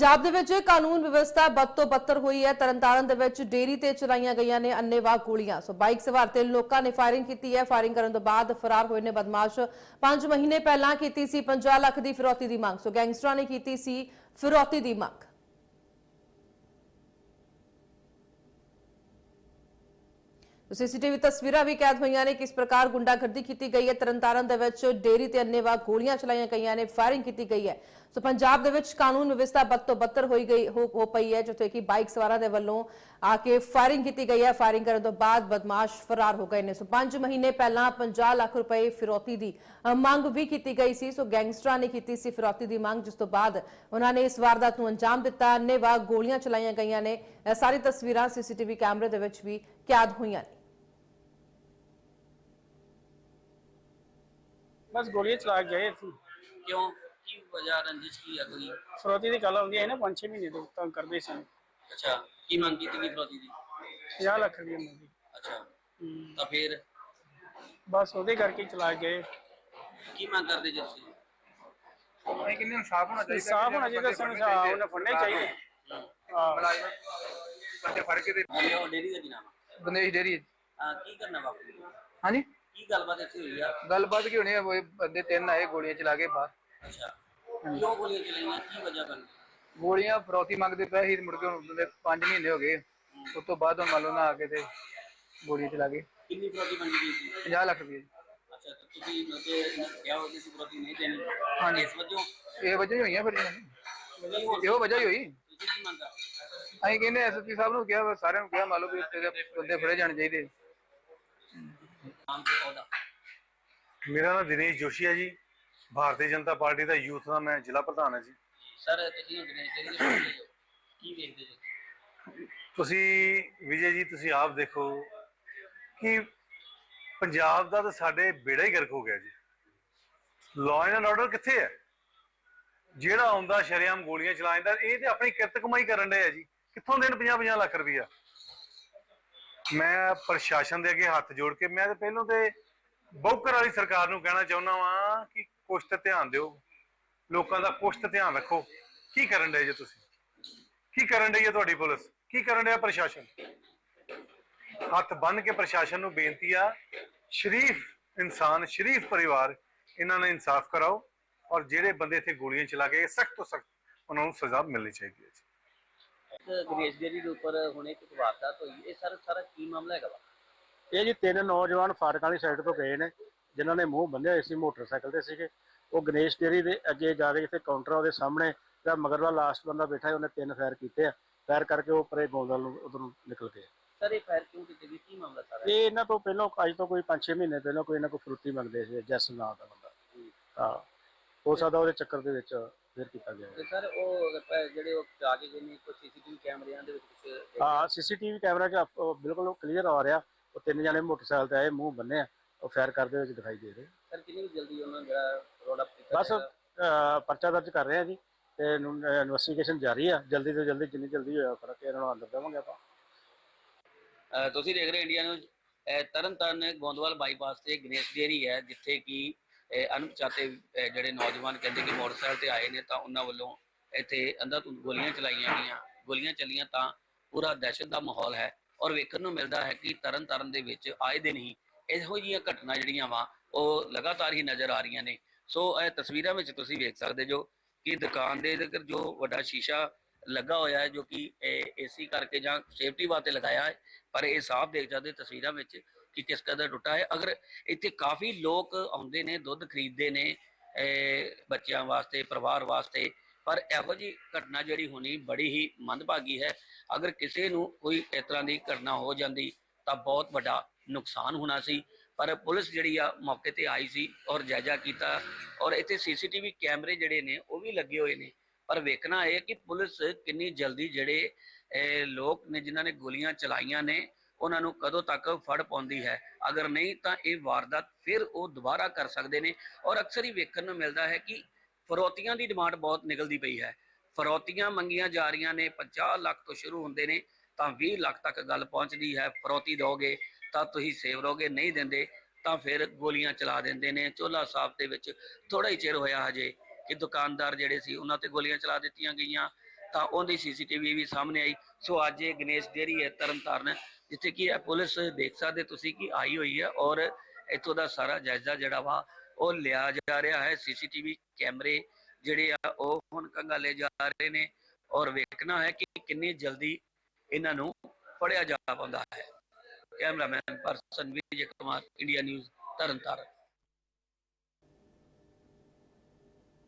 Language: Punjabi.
ਪੰਜਾਬ ਦੇ ਵਿੱਚ ਕਾਨੂੰਨ ਵਿਵਸਥਾ ਬਦ ਤੋਂ ਬੱਤਰ ਹੋਈ ਹੈ। ਤਰਨਤਾਰਨ ਦੇ ਵਿੱਚ ਡੇਰੀ ਤੇ ਚਲਾਈਆਂ ਗਈਆਂ ਨੇ ਅੰਨੇਵਾਹ ਗੋਲੀਆਂ। ਸੋ ਬਾਈਕ ਸਵਾਰ ਤੇ ਲੋਕਾਂ ਨੇ ਫਾਇਰਿੰਗ ਕੀਤੀ ਹੈ। ਫਾਇਰਿੰਗ ਕਰਨ ਤੋਂ ਬਾਅਦ ਫਰਾਰ ਹੋਏ ਨੇ ਬਦਮਾਸ਼। 5 ਮਹੀਨੇ ਪਹਿਲਾਂ ਕੀਤੀ ਸੀ 50 ਲੱਖ ਦੀ ਫਿਰੌਤੀ ਦੀ ਮੰਗ। ਸੋ ਗੈਂਗਸਟਰਾਂ ਨੇ ਕੀਤੀ ਸੀ ਫਿਰੌਤੀ ਦੀ ਮੰਗ। ਸੀਸੀਟੀਵੀ ਤਸਵੀਰਾਂ ਵੀ ਕੈਦ ਹੋਈਆਂ ਨੇ ਕਿਸ ਪ੍ਰਕਾਰ ਗੁੰਡਾਗਰਦੀ ਕੀਤੀ ਗਈ ਹੈ। ਤਰਨਤਾਰਨ ਦੇ ਵਿੱਚ ਡੇਰੀ ਤੇ ਅੰਨੇਵਾਹ ਗੋਲੀਆਂ ਚਲਾਈਆਂ ਗਈਆਂ ਨੇ, ਫਾਇਰਿੰਗ ਕੀਤੀ ਗਈ ਹੈ। ਸੋ ਪੰਜਾਬ ਦੇ ਵਿੱਚ ਕਾਨੂੰਨ ਵਿਵਸਥਾ ਬਦ ਤੋਂ ਬੱਤਰ ਹੋਈ ਗਈ, ਹੋ ਹੋ ਪਈ ਹੈ, ਜਿੱਥੇ ਕਿ ਬਾਈਕ ਸਵਾਰਾਂ ਦੇ ਵੱਲੋਂ ਆ ਕੇ ਫਾਇਰਿੰਗ ਕੀਤੀ ਗਈ ਹੈ। ਫਾਇਰਿੰਗ ਕਰਨ ਤੋਂ ਬਾਅਦ ਬਦਮਾਸ਼ ਫਰਾਰ ਹੋ ਗਏ ਨੇ। ਸੋ 5 ਮਹੀਨੇ ਪਹਿਲਾਂ 50 ਲੱਖ ਰੁਪਏ ਫਿਰੌਤੀ ਦੀ ਮੰਗ ਵੀ ਕੀਤੀ ਗਈ ਸੀ। ਸੋ ਗੈਂਗਸਟਰਾਂ ਨੇ ਕੀਤੀ ਸੀ ਫਿਰੌਤੀ ਦੀ ਮੰਗ, ਜਿਸ ਤੋਂ ਬਾਅਦ ਉਹਨਾਂ ਨੇ ਇਸ ਵਾਰਦਾਤ ਨੂੰ ਅੰਜਾਮ ਦਿੱਤਾ। ਅੰਨੇਵਾਹ ਗੋਲੀਆਂ ਚਲਾਈਆਂ ਗਈਆਂ ਨੇ। ਇਹ ਸਾਰੀ ਤਸਵੀਰਾਂ ਸੀਸੀਟੀਵੀ ਕੈਮਰੇ ਦੇ ਵਿੱਚ ਵੀ ਕੈਦ ਹੋਈਆਂ ਨੇ। ਬਸ ਗੋਲੀਆਂ ਚਲਾ ਕੇ ਗਏ ਸੀ ਕਿਉਂ? ਕੀ ਵਜ੍ਹਾ ਰੰਜਿਸ਼ ਕੀ ਹੈ ਕੋਈ? ਫਰੋਤੀ ਦੀ ਗੱਲ ਆਉਂਦੀ ਹੈ ਨਾ 5-6 ਮਹੀਨੇ ਤੋਂ ਤੰਗ ਕਰਦੇ ਸਨ ਅੱਛਾ ਕੀ ਮੰਗ ਕੀਤੀ ਗਈ ਫਰੋਤੀ ਦੀ? 50 ਲੱਖ ਰੁਪਏ ਮੰਗੀ ਅੱਛਾ ਹਮ, ਤਾਂ ਫਿਰ? ਬਸ ਉਹਦੇ ਕਰਕੇ ਚਲਾ ਕੇ ਗਏ। ਕੀ ਮੰਗ ਕਰਦੇ ਜੀ ਤੁਸੀਂ? ਅਸੀਂ ਕਿੰਨੇ ਇਨਸਾਫ ਹੋਣਾ ਚਾਹੀਦਾ ਸਾਫ਼ ਹੋਣਾ ਚਾਹੀਦਾ ਸਾਨੂੰ ਸਾਹ ਉਹਨੇ ਫੜਨੇ ਚਾਹੀਦੇ। ਹਾਂ। ਬੰਦੇ ਫੜ ਕੇ ਤੇ ਹਾਂਜੀ ਉਹ ਡੇਰੀ ਦਾ ਕੀ ਨਾਮ ਆ? ਡੇਰੀ ਹਾਂ, ਕੀ ਕਰਨਾ ਬਾਪੂ ਹਾਂਜੀ? ਕੀ ਗੱਲਬਾਤ ਇੱਥੇ ਹੋਈ ਆ? ਗੱਲਬਾਤ ਕੀ ਹੋਣੀ ਹੈ ਉਹ ਬੰਦੇ ਤਿੰਨ ਆਏ ਗੋਲੀਆਂ ਚਲਾ ਕੇ ਬਾਹਰ। ਅੱਛਾ। ਕਿਉਂ ਗੋਲੀਆਂ ਚਲਾਈਆਂ? ਕੀ ਵਜ੍ਹਾ ਬਣ ਗੋਲੀਆਂ ਫਰੌਤੀ ਮੰਗਦੇ ਪਏ ਸੀ ਮੁੜ ਕੇ ਹੁਣ ਬੰਦੇ 5 ਮਹੀਨੇ ਹੋ ਗਏ। ਉਸ ਤੋਂ ਬਾਅਦ ਹੁਣ ਮੰਨ ਲਓ ਨਾ ਆ ਕੇ ਤੇ ਗੋਲੀਆਂ ਚਲਾ ਕੇ ਕਿੰਨੀ ਫਰੋਤੀ ਮੰਗੀ ਗਈ ਸੀ? 50 ਲੱਖ ਰੁਪਏ। ਅੱਛਾ ਤਾਂ ਤੁਸੀਂ ਮਤੇ ਕਿਹਾ ਹੋ ਕਿ ਸੀ ਫਰੋਤੀ ਨਹੀਂ ਦੇਣੀ। ਹਾਂਜੀ। ਇਸ ਵਜੋਂ? ਇਹ ਵਜ੍ਹਾ ਹੀ ਹੋਈਆਂ ਫਿਰ ਜੀ। ਨਹੀਂ ਹੋ ਇਹੋ ਵਜ੍ਹਾ ਹੀ ਹੋਈ। ਤੁਸੀਂ ਕੀ ਮੰਗਾ ਅਸੀਂ ਕਹਿੰਦੇ ਐਸਪੀ ਸਾਹਿਬ ਨੂੰ ਕਿਹਾ ਵਾ, ਸਾਰਿਆਂ ਨੂੰ ਕਿਹਾ ਮੰਨ ਲਓ ਵੀ ਤੇਰੇ ਬੰਦੇ ਫੜੇ ਜਾਣੇ ਚਾਹੀਦੇ। ਨਾਮ ਤੇ ਉਹਦਾ? ਮੇਰਾ ਨਾਮ ਦਿਨੇਸ਼ ਜੋਸ਼ੀ ਹੈ ਜੀ। ਭਾਰਤੀ ਜਨਤਾ ਪਾਰਟੀ ਦਾ ਯੂਥ ਦਾ ਮੈਂ ਜ਼ਿਲ੍ਹਾ ਪ੍ਰਧਾਨ ਹਾਂ ਜੀ। ਸਰ ਤੁਸੀਂ ਗਣੇਸ਼ ਜੀ ਦੇ ਪਹੁੰਚੇ ਹੋ ਕੀ ਵੇਖਦੇ ਜੀ ਤੁਸੀਂ? ਵਿਜੇ ਜੀ ਤੁਸੀਂ ਆਪ ਦੇਖੋ ਕਿ ਪੰਜਾਬ ਦਾ ਤਾਂ ਸਾਡੇ ਬੇੜਾ ਹੀ ਗਰਕ ਹੋ ਗਿਆ ਜੀ। ਲਾਅ ਐਂਡ ਆਰਡਰ ਕਿੱਥੇ ਹੈ? ਜਿਹੜਾ ਆਉਂਦਾ ਸ਼ਰੇਆਮ ਗੋਲੀਆਂ ਚਲਾਉਂਦਾ ਇਹ ਤੇ ਆਪਣੀ ਕਿਰਤ ਕਮਾਈ ਕਰਨ ਡਿਆ ਜੀ। ਕਿੱਥੋਂ ਦੇਣ 50-50 ਲੱਖ ਰੁਪਈਆ? ਮੈਂ ਪ੍ਰਸ਼ਾਸਨ ਦੇ ਅੱਗੇ ਹੱਥ ਜੋੜ ਕੇ, ਮੈਂ ਤਾਂ ਪਹਿਲਾਂ ਤੇ ਬੌਕਰ ਵਾਲੀ ਸਰਕਾਰ ਨੂੰ ਕਹਿਣਾ ਚਾਹੁੰਦਾ ਵਾਂ ਕਿ ਕੁਛ ਤੇ ਧਿਆਨ ਦਿਓ। ਲੋਕਾਂ ਦਾ ਕੁਛ ਤੇ ਧਿਆਨ ਰੱਖੋ। ਕੀ ਕਰਨ ਡਏ ਜੇ ਤੁਸੀਂ? ਕੀ ਕਰਨ ਡਈ ਹੈ ਤੁਹਾਡੀ ਪੁਲਿਸ? ਕੀ ਕਰਨ ਡਿਆ ਪ੍ਰਸ਼ਾਸਨ? ਹੱਥ ਬੰਨ ਕੇ ਪ੍ਰਸ਼ਾਸਨ ਨੂੰ ਬੇਨਤੀ ਆ, ਸ਼ਰੀਫ ਇਨਸਾਨ, ਸ਼ਰੀਫ ਪਰਿਵਾਰ, ਇਹਨਾਂ ਨੇ ਇਨਸਾਫ ਕਰਾਓ ਔਰ ਜਿਹੜੇ ਬੰਦੇ ਇੱਥੇ ਗੋਲੀਆਂ ਚਲਾ ਗਏ ਸਖਤ ਤੋਂ ਸਖਤ ਉਹਨਾਂ ਨੂੰ ਸਜ਼ਾ ਮਿਲਣੀ ਚਾਹੀਦੀ ਹੈ ਜੀ। ਗਣੇਸ਼ ਜੀ ਦੇ ਉੱਪਰ ਹੁਣ ਇੱਕ ਵਾਰਦਾਤ ਹੋਈ। ਇਹ ਸਰ ਸਾਰਾ ਕੀ ਮਾਮਲਾ ਹੈਗਾ ਵਾ? ਇਹ ਜੀ ਤਿੰਨ ਨੌਜਵਾਨ ਫਾਰਕ ਵਾਲੀ ਸਾਈਡ ਤੋਂ ਗਏ ਨੇ ਜਿਨ੍ਹਾਂ ਨੇ ਮੂੰਹ ਬੰਨਿਆ ਹੋਏ ਸੀ ਮੋਟਰਸਾਈਕਲ ਤੇ ਸੀਗੇ। ਉਹ ਗਣੇਸ਼ ਡੇਰੀ ਦੇ ਅੱਗੇ ਜਾ ਕੇ ਜਿੱਥੇ ਕਾਊਂਟਰ ਆ ਉਹਦੇ ਸਾਹਮਣੇ ਜਿਹੜਾ ਮਗਰਲਾ ਲਾਸਟ ਬੰਦਾ ਬੈਠਾ ਹੈ ਉਹਨੇ ਤਿੰਨ ਫਾਇਰ ਕੀਤੇ ਆ। ਫਾਇਰ ਕਰਕੇ ਉਹ ਪਰੇ ਗੋਲਦਲ ਨੂੰ ਉਧਰ ਨਿਕਲ ਗਏ। ਸਰ ਇਹ ਫਾਇਰ ਕਿਉਂ ਕੀਤੀ ਗਈ ਕੀ ਮਾਮਲਾ ਸਾਰਾ? ਇਹ ਇਹਨਾਂ ਤੋਂ ਪਹਿਲਾਂ ਅੱਜ ਤੋਂ ਕੋਈ 5-6 ਮਹੀਨੇ ਪਹਿਲਾਂ ਕੋਈ ਇਹਨਾਂ ਕੋਲ ਫਰੂਤੀ ਮੰਗਦੇ ਸੀ ਜੈਸ ਨਾਂ ਦਾ ਬੰਦਾ। ਹਾਂ। ਹੋ ਸਕਦਾ ਉਹਦੇ ਚੱਕਰ ਦੇ ਵਿੱਚ ਫਿਰ ਕੀਤਾ ਗਿਆ। ਤੇ ਸਰ ਉਹ ਅਹ ਜਿਹੜੇ ਉਹ ਆ ਕੇ ਗਏ ਨੇ ਕੋਈ ਸੀਸੀਟੀਵੀ ਕੈਮਰਿਆਂ ਦੇ ਵਿੱਚ ਕੁਝ ਹਾਂ ਸੀਸੀਟੀਵੀ ਕੈਮਰਾ 'ਚ ਆਪ- ਉਹ ਬਿਲਕੁਲ ਕਲੀਅਰ ਆ ਰਿਹਾ। ਉਹ ਤਿੰਨ ਜਣੇ ਮੋਟਰਸਾਈਕਲ ਤੇ ਆਏ ਮੂੰਹ ਬੰਨੇ ਆ। ਉਹ ਫਾਇਰ ਕਰਦੇ ਵਿੱਚ ਦਿਖਾਈ ਦੇ ਰਹੇ। ਸਰ ਕਿੰਨੀ ਕੁ ਜਲਦੀ ਉਹਨਾਂ ਨੇ ਜਿਹੜਾ ਰੋਡ ਅਪ ਕੀਤਾ ਬਸ ਜਾਏਗਾ? ਅਹ, ਪਰਚਾ ਦਰਜ ਕਰ ਰਹੇ ਆ ਜੀ। ਤੇ ਇਨਵੈਸਟੀਗੇਸ਼ਨ ਜਾਰੀ ਆ। ਜਲਦੀ ਤੋਂ ਜਲਦੀ ਜਿੰਨੀ ਜਲਦੀ ਹੋਇਆ ਫੜ ਕੇ ਇਹਨਾਂ ਨੂੰ ਅੰਦਰ ਦੇਵਾਂਗੇ ਆਪਾਂ। ਤੁਸੀਂ ਦੇਖ ਰਹੇ ਇੰਡੀਆ ਨਿਊਜ਼। ਅਹ ਤਰਨਤਾਰਨ ਗੋਂਦਵਾਲ ਬਾਈਪਾਸ ਤੇ ਗਣੇਸ਼ ਡੇਅਰੀ ਹੈ ਜਿੱਥੇ ਕਿ ਅਣਪਛਾਤੇ ਜਿਹੜੇ ਨੌਜਵਾਨ ਕਹਿੰਦੇ ਕਿ ਮੋਟਰਸਾਈਕਲ ਤੇ ਆਏ ਨੇ ਤਾਂ ਉਹਨਾਂ ਵੱਲੋਂ ਇੱਥੇ ਅੰਦਰ ਗੋਲੀਆਂ ਚਲਾਈਆਂ ਗਈਆਂ। ਗੋਲੀਆਂ ਚੱਲੀਆਂ ਤਾਂ ਪੂਰਾ ਦਹਿਸ਼ਤ ਦਾ ਮਾਹੌਲ ਹੈ ਔਰ ਵੇਖਣ ਨੂੰ ਮਿਲਦਾ ਹੈ ਕਿ ਤਰਨ ਤਰਨਤਾਰਨ ਦੇ ਵਿੱਚ ਆਏ ਦਿਨ ਹੀ ਇਹੋ ਜਿਹੀਆਂ ਘਟਨਾ ਜਿਹੜੀਆਂ ਵਾ, ਉਹ ਲਗਾਤਾਰ ਹੀ ਨਜ਼ਰ ਆ ਰਹੀਆਂ ਨੇ। ਸੋ ਇਹ ਤਸਵੀਰਾਂ ਵਿੱਚ ਤੁਸੀਂ ਵੇਖ ਸਕਦੇ ਜੋ ਕਿ ਦੁਕਾਨ ਦੇ ਜੋ ਵੱਡਾ ਸ਼ੀਸ਼ਾ ਲੱਗਾ ਹੋਇਆ ਹੈ ਜੋ ਕਿ ਏਸੀ ਕਰਕੇ ਜਾਂ ਸੇਫਟੀ ਵਾਸਤੇ ਲਗਾਇਆ ਹੈ, ਪਰ ਇਹ ਸਾਫ਼ ਦੇਖ ਸਕਦੇ ਤਸਵੀਰਾਂ ਵਿੱਚ ਕਿ ਕਿਸ ਕਦਰ ਟੁੱਟਾ ਹੈ। ਅਗਰ ਇੱਥੇ ਕਾਫੀ ਲੋਕ ਆਉਂਦੇ ਨੇ, ਦੁੱਧ ਖਰੀਦਦੇ ਨੇ ਬੱਚਿਆਂ ਵਾਸਤੇ, ਪਰਿਵਾਰ ਵਾਸਤੇ, ਪਰ ਇਹੋ ਜੀ ਘਟਨਾ ਜਿਹੜੀ ਹੋਣੀ ਬੜੀ ਹੀ ਮੰਦਭਾਗੀ ਹੈ। ਅਗਰ ਕਿਸੇ ਨੂੰ ਕੋਈ ਇਸ ਤਰ੍ਹਾਂ ਦੀ ਘਟਨਾ ਹੋ ਜਾਂਦੀ ਤਾਂ ਬਹੁਤ ਵੱਡਾ ਨੁਕਸਾਨ ਹੋਣਾ ਸੀ, ਪਰ ਪੁਲਿਸ ਜਿਹੜੀ ਆ ਮੌਕੇ ਤੇ ਆਈ ਸੀ ਔਰ ਜਾਇਜ਼ਾ ਕੀਤਾ ਔਰ ਇੱਥੇ ਸੀਸੀਟੀਵੀ ਕੈਮਰੇ ਜਿਹੜੇ ਨੇ ਉਹ ਵੀ ਲੱਗੇ ਹੋਏ ਨੇ। ਪਰ ਵੇਖਣਾ ਇਹ ਕਿ ਪੁਲਿਸ ਕਿੰਨੀ ਜਲਦੀ ਜਿਹੜੇ ਲੋਕ ਨੇ ਜਿਨ੍ਹਾਂ ਨੇ ਗੋਲੀਆਂ ਚਲਾਈਆਂ ਨੇ, ਉਹਨਾਂ ਨੂੰ ਕਦੋਂ ਤੱਕ ਫੜ ਪਾਉਂਦੀ ਹੈ। ਅਗਰ ਨਹੀਂ ਤਾਂ ਇਹ ਵਾਰਦਾਤ ਫਿਰ ਉਹ ਦੁਬਾਰਾ ਕਰ ਸਕਦੇ ਨੇ। ਔਰ ਅਕਸਰ ਹੀ ਵੇਖਣ ਨੂੰ ਮਿਲਦਾ ਹੈ ਕਿ ਫਰੋਤੀਆਂ ਦੀ ਡਿਮਾਂਡ ਬਹੁਤ ਨਿਕਲਦੀ ਪਈ ਹੈ। ਫਰੋਤੀਆਂ ਮੰਗੀਆਂ ਜਾ ਰਹੀਆਂ ਨੇ 50 ਲੱਖ ਤੋਂ ਸ਼ੁਰੂ ਹੁੰਦੇ ਨੇ, ਤਾਂ 20 ਲੱਖ ਤੱਕ ਗੱਲ ਪਹੁੰਚਦੀ ਹੈ। ਫਰੋਤੀ ਦੋਗੇ ਤਾਂ ਤੁਸੀਂ ਸੇਵ ਰਹੋਗੇ, ਨਹੀਂ ਦਿੰਦੇ ਤਾਂ ਫਿਰ ਗੋਲੀਆਂ ਚਲਾ ਦਿੰਦੇ ਨੇ। ਚੋਲਾ ਸਾਹਿਬ ਦੇ ਵਿੱਚ ਥੋੜਾ ਹੀ ਚਿਰ ਹੋਇਆ ਹਜੇ। ਕਿ ਦੁਕਾਨਦਾਰ ਜਿਹੜੇ ਸੀ ਉਹਨਾਂ ਤੇ ਗੋਲੀਆਂ ਚਲਾ ਦਿੱਤੀਆਂ ਗਈਆਂ, ਤਾਂ ਉਹਦੀ ਸੀਸੀਟੀਵੀ ਵੀ ਸਾਹਮਣੇ ਆਈ। ਸੋ ਅੱਜ ਇਹ ਗਣੇਸ਼ ਡੇਰੀ ਹੈ ਤਰਨਤਾਰਨ ਜਿੱਥੇ ਕਿ ਪੁਲਿਸ ਦੇਖ ਸਕਦੇ ਤੁਸੀਂ ਕਿ ਆਈ ਹੋਈ ਹੈ ਔਰ ਇੱਥੋਂ ਦਾ ਸਾਰਾ ਜਾਇਜ਼ਾ ਜਿਹੜਾ ਵਾ ਉਹ ਲਿਆ ਜਾ ਰਿਹਾ ਹੈ। ਸੀਸੀਟੀਵੀ ਕੈਮਰੇ ਜਿਹੜੇ ਆ ਉਹ ਹੁਣ ਕੰਗਾਲੇ ਜਾ ਰਹੇ ਨੇ ਔਰ ਵੇਖਣਾ ਹੈ ਕਿ ਕਿੰਨੀ ਜਲਦੀ ਇਹਨਾਂ ਨੂੰ ਫੜਿਆ ਜਾ ਪਾਉਂਦਾ ਹੈ। Cameraman person Vijay Kumar, India news, Tarn Taran.